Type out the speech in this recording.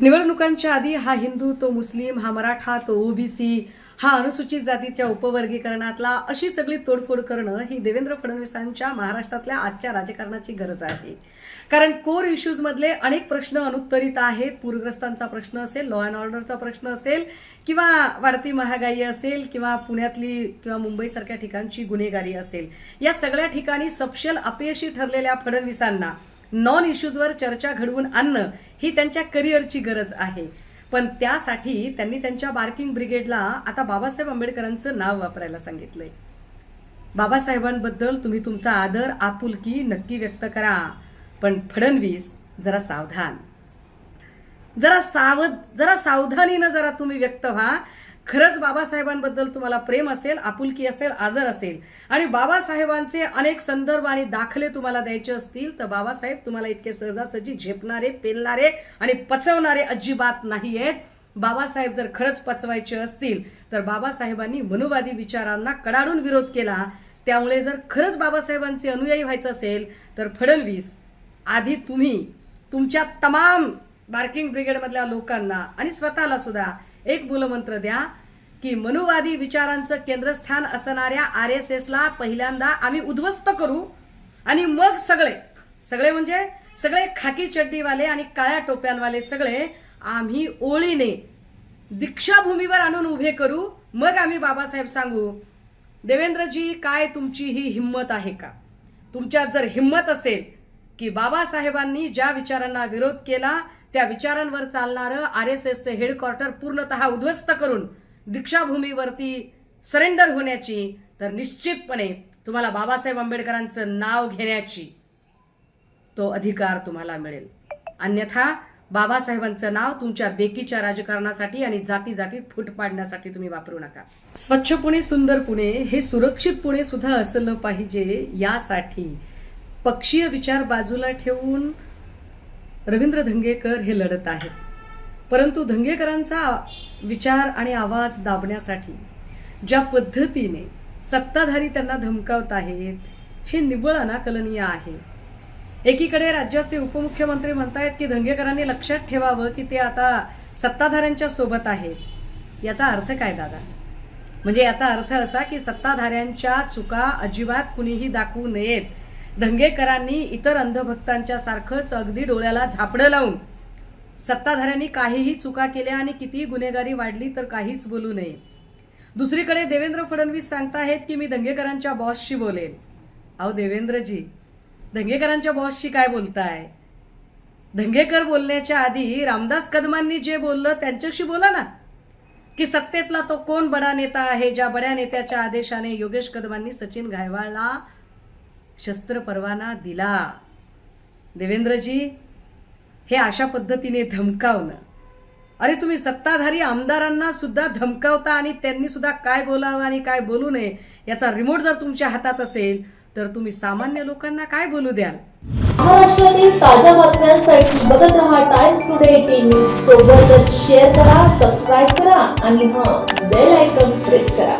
निवडणुकांच्या आधी हा हिंदू तो मुस्लिम हा मराठा तो ओबीसी हा अनुसूचित जातीच्या उपवर्गीकरणातला अशी सगळी तोडफोड करणं ही देवेंद्र फडणवीसांच्या महाराष्ट्रातल्या आजच्या राजकारणाची गरज आहे. कारण कोर इश्यूजमधले अनेक प्रश्न अनुत्तरित आहेत. पूरग्रस्तांचा प्रश्न असेल लॉ अँड ऑर्डरचा प्रश्न असेल किंवा वाढती महागाई असेल किंवा पुण्यातली किंवा मुंबईसारख्या ठिकाणची गुन्हेगारी असेल. या सगळ्या ठिकाणी सपशेल अपयशी ठरलेल्या फडणवीसांना नॉन इश्यूजवर चर्चा घडवून आणणं ही त्यांच्या करिअरची गरज आहे. पण त्यासाठी त्यांनी त्यांच्या बार्किंग ब्रिगेडला आता बाबासाहेब आंबेडकरांचं नाव वापरायला सांगितलंय. बाबासाहेबांबद्दल तुम्ही तुमचा आदर आपुलकी नक्की व्यक्त करा. पण फडणवीस जरा सावधान. जरा सावध जरा सावधानीनं जरा तुम्ही व्यक्त व्हा. खरंच बाबासाहेबांबद्दल तुम्हाला प्रेम असेल आपुलकी असेल आदर असेल आणि बाबासाहेबांचे अनेक संदर्भ आणि दाखले तुम्हाला द्यायचे असतील तर बाबासाहेब तुम्हाला इतके सहजासहजी झेपणारे पेलणारे आणि पचवणारे अजिबात नाही आहेत बाबासाहेब जर खरंच पचवायचे असतील तर बाबासाहेबांनी मनुवादी विचारांना कडाडून विरोध केला. त्यामुळे जर खरंच बाबासाहेबांचे अनुयायी व्हायचं असेल तर फडणवीस आधी तुम्ही तुमच्या तमाम बार्किंग ब्रिगेडमधल्या लोकांना आणि स्वतःला सुद्धा एक मूलमंत्र द्या की मनुवादी विचारांचं केंद्रस्थान असणाऱ्या आर एस एसला पहिल्यांदा आम्ही उद्ध्वस्त करू आणि मग सगळे सगळे म्हणजे सगळे खाकी चड्डीवाले आणि काळ्या टोप्यांवाले सगळे आम्ही ओळीने दीक्षाभूमीवर आणून उभे करू. मग आम्ही बाबासाहेब सांगू देवेंद्रजी काय तुमची ही हिंमत आहे का? तुमच्यात जर हिंमत असेल की बाबासाहेबांनी ज्या विचारांना विरोध केला त्या विचारांवर चालणारं आर एस एसचं हेडक्वार्टर पूर्णतः उद्ध्वस्त करून दीक्षाभूमीवरती सरेंडर होण्याची तर निश्चितपणे तुम्हाला बाबासाहेब आंबेडकरांचं नाव घेण्याची तो अधिकार तुम्हाला मिळेल. अन्यथा बाबासाहेबांचं नाव तुमच्या बेकीच्या राजकारणासाठी आणि जाती जातीत फूट पाडण्यासाठी तुम्ही वापरू नका. स्वच्छ पुणे सुंदर पुणे हे सुरक्षित पुणे सुद्धा असलं पाहिजे यासाठी पक्षीय विचार बाजूला ठेवून रवींद्र धंगेकर हे लढत आहेत. परंतु धंगेकरांचा विचार आणि आवाज दाबण्यासाठी ज्या पद्धतीने सत्ताधारी त्यांना धमकावत आहेत हे निव्वळ अनाकलनीय आहे. एकीकडे राज्याचे उपमुख्यमंत्री म्हणतायत की धंगेकरांनी लक्षात ठेवावं की ते आता सत्ताधाऱ्यांच्या सोबत आहेत. याचा अर्थ काय दादा? म्हणजे याचा अर्थ असा की सत्ताधाऱ्यांच्या चुका अजिबात कुणीही दाखवू नयेत. धंगेकरांनी इतर अंधभक्तांच्या सारखंच अगदी डोळ्याला झापडं लावून सत्ताधाऱ्यांनी काहीही चुका केल्या आणि कितीही गुन्हेगारी वाढली तर काहीच बोलू नये. दुसरीकडे देवेंद्र फडणवीस सांगताहेत की मी दंगेकरांच्या बॉसशी बोलेन. अहो देवेंद्रजी दंगेकरांच्या बॉसशी काय बोलताय? दंगेकर बोलण्याच्या आधी रामदास कदमांनी जे बोललं त्यांच्याशी बोला ना. की सत्तेतला तो कोण बडा नेता आहे ज्या बड्या नेत्याच्या आदेशाने योगेश कदमांनी सचिन घायवाळला शस्त्र परवाना दिला. देवेंद्रजी हे अशा पद्धतीने धमकावणं. अरे तुम्ही सत्ताधारी आमदारांना सुद्धा धमकावता आणि त्यांनी सुद्धा काय बोलावं आणि काय बोलू नये याचा रिमोट जर तुमच्या हातात असेल तर तुम्ही सामान्य लोकांना काय बोलू द्याल? महाराष्ट्रातील ताज्या बातम्यांसाठी बघत रहा टाइम्स टुडे टीव्ही सोबतच शेअर करा सबस्क्राईब करा आणि हा बेल आयकॉन प्रेस करा.